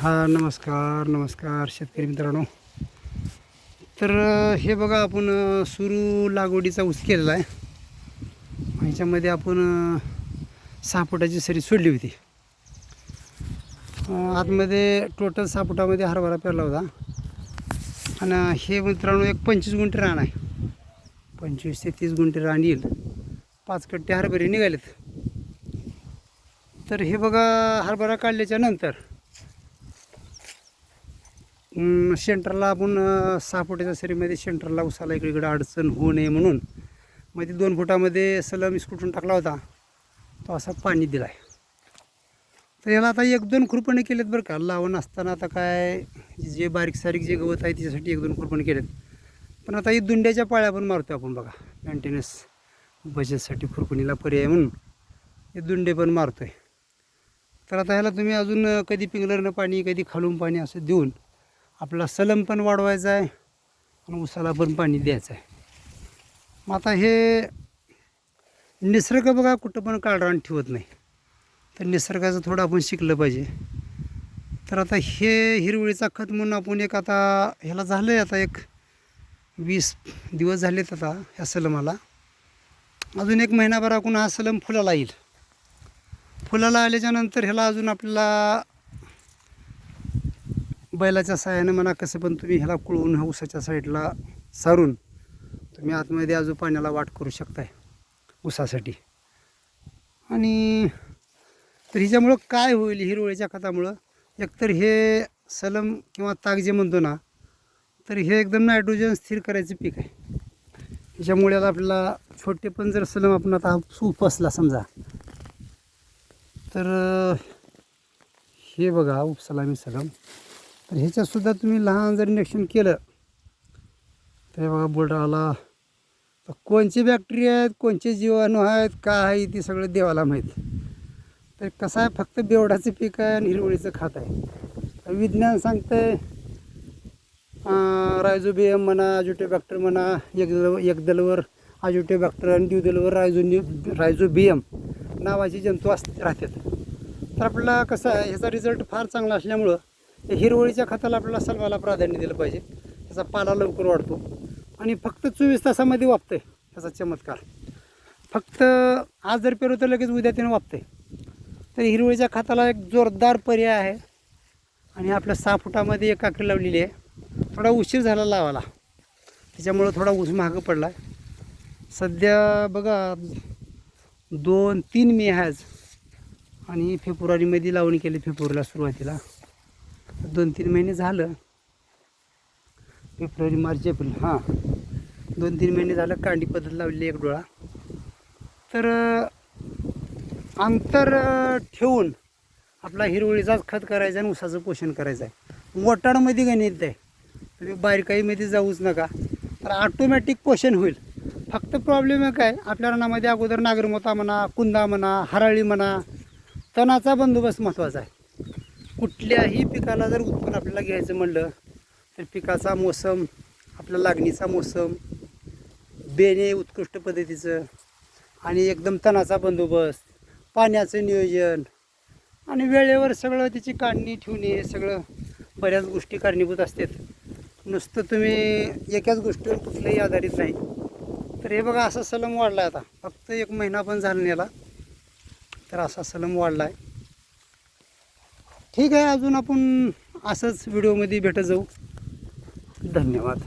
हा नमस्कार नमस्कार शेतकरी मित्रांनो. तर हे बघा आपण सुरू लागवडीचा ऊस केलेला आहे. ह्याच्यामध्ये आपण अ, सहा फुटाची सरी सोडली होती. आतमध्ये टोटल सहा फुटामध्ये हरभरा पेरला होता. आणि हे मित्रांनो एक पंचवीस गुंठे रान आहे. पंचवीस ते तीस गुंठे रान येईल. पाच कट्टे हरभरे निघालेत. तर हे बघा हरभरा काढल्याच्या नंतर सेंटरला आपण सहा फुटाच्या सरीमध्ये सेंटरला उसाला इकडे अडचण होऊ नये म्हणून मग ते दोन फुटामध्ये सलम इस्कुटून टाकला होता. तो असा पाणी दिला आहे तर याला आता एक दोन खुरपणे केलेत बरं का. लावण असताना आता काय जे बारीक सारीक जे गवत आहे त्याच्यासाठी एक दोन खुरपणे केलेत. पण आता ही दुंड्याच्या पाळ्या पण मारतो आपण बघा. मेंटेनन्स बजेटसाठी खुरपणीला पर्याय म्हणून हे दुंडे पण मारतो आहे तर आता ह्याला तुम्ही अजून कधी पिंगलरनं पाणी कधी खालून पाणी असं देऊन आपला सलम पण वाढवायचा आहे आणि उसाला पण पाणी द्यायचं आहे. मग आता हे निसर्ग बघा कुठं पण काळरान ठेवत नाही. तर निसर्गाचं थोडं आपण शिकलं पाहिजे. तर आता हे हिरवळीचा खत म्हणून आपण एक आता ह्याला झालं आहे आता एक वीस दिवस झालेत आता ह्या सलमाला. अजून एक महिनाभर आपण हा सलम फुलाला येईल. फुलाला आल्याच्यानंतर ह्याला अजून आपल्याला बैलाच्या साहाय्यानं म्हणा कसं पण तुम्ही ह्याला कुळवून उसाच्या साईडला सारून तुम्ही आतमध्ये अजून पाण्याला वाट करू शकताय ऊसासाठी. आणि तर हिच्यामुळं काय होईल हिरवळीच्या खतामुळं? एकतर हे सलम किंवा ताक जे म्हणतो ना तर हे एकदम नायट्रोजन स्थिर करायचं पीक आहे. ह्याच्यामुळे आता आपल्याला छोटे पण जर सलम आपण आता उपसला समजा तर हे बघा उपसलामी सलम. तर ह्याच्यातसुद्धा तुम्ही लहान जर इंजेक्शन केलं तर बाबा बघा आला. तर कोणचे बॅक्टेरिया आहेत कोणचे जीवाणू आहेत काय आहे ते सगळं देवाला माहीत. तर कसं आहे फक्त बेवडाचं पीक आहे आणि हिरवळीचं खात आहे. विज्ञान विज्ञान सांगतंय रायझोबियम म्हणा अजोटेबॅक्टर म्हणा एकदल एकदलवर अजोटेबॅक्टर आणि द्विदलवर रायझो रायझोबियम नावाचे जंतू असते राहतात. तर आपल्याला कसं आहे ह्याचा रिझल्ट फार चांगला असल्यामुळं तर हिरवळीच्या खताला आपल्याला सलवाला प्राधान्य दिलं पाहिजे. त्याचा पाला लवकर वाढतो. आणि फक्त चोवीस तासामध्ये वापतं आहे त्याचा चमत्कार. फक्त आज जर पेरू तर लगेच उद्या त्यानं आहे तर हिरवळीच्या खताला एक जोरदार पर्याय आहे. आणि आपल्या सहा फुटामध्ये एक आकरी लावलेली आहे. थोडा उशीर झाला लावायला. त्याच्यामुळं थोडा ऊस महाग पडला आहे सध्या बघा दोन तीन मे आज. आणि फेब्रुवारीमध्ये लावणी केली फेब्रुवारीला सुरुवातीला. दोन तीन महिने झालं. फेब्रुवारी मार्च एप्रिल हां. दोन तीन महिने झालं कांडी पद्धत लावलेली एक डोळा. तर अंतर ठेवून आपला हिरवळीचाच खत करायचा आणि ऊसाचं पोषण करायचं आहे. मोटाडमध्ये गणित आहे. तुम्ही बारकाईमध्ये जाऊच नका. तर ऑटोमॅटिक पोषण होईल. फक्त प्रॉब्लेम आहे काय आपल्या रणामध्ये अगोदर नागरमोता म्हणा कुंदा म्हणा हराळी म्हणा तणाचा बंदोबस्त महत्त्वाचा आहे. कुठल्याही पिकाला जर उत्पन्न आपल्याला घ्यायचं म्हणलं तर पिकाचा मोसम आपल्या लागणीचा मोसम बेणे उत्कृष्ट पद्धतीचं आणि एकदम तणाचा बंदोबस्त पाण्याचं नियोजन आणि वेळेवर सगळं त्याची काढणी ठेवणे हे सगळं बऱ्याच गोष्टी कारणीभूत असतात. नुसतं तुम्ही एकाच गोष्टीवर कुठलंही आधारित नाही. तर हे बघा असा सलम वाढला आहे आता. फक्त एक महिना पण झाला नाही याला. तर असा सलम वाढला आहे ठीक आहे अजून आपण असंच व्हिडिओमध्ये भेटत जाऊ. धन्यवाद.